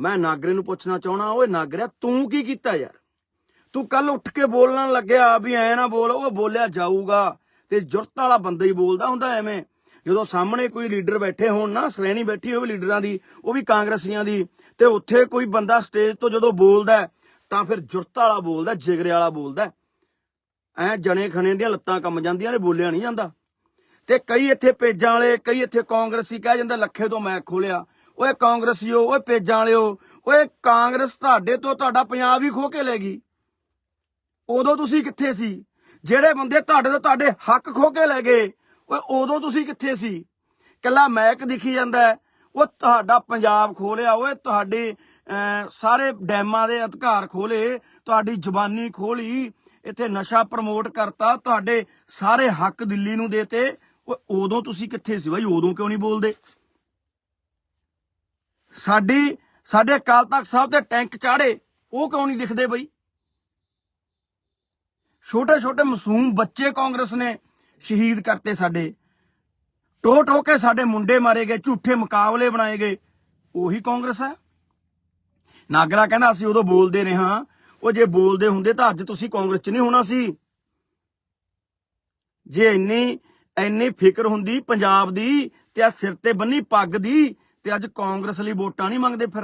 ਮੈਂ ਨਾਗਰੇ ਨੂੰ ਪੁੱਛਣਾ ਚਾਹਣਾ ਓਏ ਨਾਗਰਿਆ, ਤੂੰ ਕੀ ਕੀਤਾ ਯਾਰ? ਤੂੰ ਕੱਲ ਉੱਠ ਕੇ ਬੋਲਣ ਲੱਗਿਆ ਵੀ ਐ ਨਾ ਬੋਲ, ਉਹ ਬੋਲਿਆ ਜਾਊਗਾ ਤੇ ਜੁਰਤ ਵਾਲਾ ਬੰਦਾ ਹੀ ਬੋਲਦਾ ਹੁੰਦਾ ਐਵੇਂ। ਜਦੋਂ ਸਾਹਮਣੇ ਕੋਈ ਲੀਡਰ ਬੈਠੇ ਹੋਣ ਨਾ, ਸ਼੍ਰੇਣੀ ਬੈਠੀ ਹੋਵੇ ਲੀਡਰਾਂ ਦੀ, ਉਹ ਵੀ ਕਾਂਗਰਸੀਆਂ ਦੀ, ਤੇ ਉੱਥੇ ਕੋਈ ਬੰਦਾ ਸਟੇਜ ਤੋਂ ਜਦੋਂ ਬੋਲਦਾ ਤਾਂ ਫਿਰ ਜੁਰਤ ਵਾਲਾ ਬੋਲਦਾ, ਜਿਗਰੇ ਵਾਲਾ ਬੋਲਦਾ ਐ ਜਣੇ ਖਣੇ ਦੀਆਂ ਲੱਤਾਂ ਕੰਮ ਜਾਂਦੀਆਂ ਨੇ, ਬੋਲਿਆ ਨਹੀਂ ਜਾਂਦਾ। ਤੇ ਕਈ ਇੱਥੇ ਪੇਜਾਂ ਵਾਲੇ, ਕਈ ਇੱਥੇ ਕਾਂਗਰਸੀ, ਕਹਿ ਜਾਂਦਾ, ਲੱਖੇ ਤੋਂ ਮੈਂ ਖੋਲਿਆ। ਓਏ ਕਾਂਗਰਸੀਓ, ਓਏ ਪੇਜਾਂ ਵਾਲਿਓ, ਓਏ ਕਾਂਗਰਸ ਤੁਹਾਡੇ ਤੋਂ ਤੁਹਾਡਾ ਪੰਜਾਬ ਹੀ ਖੋ ਕੇ ਲੈ ਗਈ। ਉਦੋਂ ਤੁਸੀਂ ਕਿੱਥੇ ਸੀ? ਜਿਹੜੇ ਬੰਦੇ ਤੁਹਾਡੇ ਤੋਂ ਤੁਹਾਡੇ ਹੱਕ ਖੋ ਕੇ ਲੈ ਗਏ, ਓਏ ਉਦੋਂ ਤੁਸੀਂ ਕਿੱਥੇ ਸੀ? ਕੱਲਾ ਮੈਕ ਦਿਖੀ ਜਾਂਦਾ ਉਹ ਤੁਹਾਡਾ ਪੰਜਾਬ ਖੋਲਿਆ ਓਏ ਤੁਹਾਡੇ ਸਾਰੇ ਡੈਮਾਂ ਦੇ ਅਧਿਕਾਰ ਖੋਲੇ ਤੁਹਾਡੀ ਜ਼ਬਾਨੀ ਖੋਲੀ ਇੱਥੇ ਨਸ਼ਾ ਪ੍ਰਮੋਟ ਕਰਤਾ, ਤੁਹਾਡੇ ਸਾਰੇ ਹੱਕ ਦਿੱਲੀ ਨੂੰ ਦੇਤੇ, ਓਏ ਉਦੋਂ ਤੁਸੀਂ ਕਿੱਥੇ ਸੀ ਬਾਈ? ਉਦੋਂ ਕਿਉਂ ਨਹੀਂ ਬੋਲਦੇ? ਸਾਡੀ, ਸਾਡੇ ਅਕਾਲ ਤਖਤ ਸਾਹਿਬ ਤੇ ਟੈਂਕ ਚਾੜੇ, ਉਹ ਕਿਉਂ ਨਹੀਂ ਦਿਖਦੇ ਬਈ? ਛੋਟੇ ਛੋਟੇ ਮਾਸੂਮ ਬੱਚੇ ਕਾਂਗਰਸ ਨੇ ਸ਼ਹੀਦ ਕਰਤੇ ਸਾਡੇ। ਟੋ ਟੋ ਕੇ ਸਾਡੇ ਮੁੰਡੇ ਮਾਰੇ ਗਏ, ਝੂਠੇ ਮੁਕਾਬਲੇ ਬਣਾਏ ਗਏ। ਉਹੀ ਕਾਂਗਰਸ ਹੈ। ਨਾਗਰਾ ਕਹਿੰਦਾ, ਅਸੀਂ ਉਦੋਂ ਬੋਲਦੇ ਰਹੇ ਹਾਂ। ਉਹ ਜੇ ਬੋਲਦੇ ਹੁੰਦੇ ਤਾਂ ਅੱਜ ਤੁਸੀਂ ਕਾਂਗਰਸ 'ਚ ਨਹੀਂ ਹੋਣਾ ਸੀ। ਜੇ ਇੰਨੀ ਇੰਨੀ ਫਿਕਰ ਹੁੰਦੀ, ਪੰਜਾਬ ਦੀ ਤੇ ਆ ਸਿਰ ਤੇ ਬੰਨੀ ਪੱਗ ਦੀ ਤੇ ਅੱਜ ਕਾਂਗਰਸ ਲਈ ਵੋਟਾਂ ਨਹੀਂ ਮੰਗਦੇ ਫਿਰ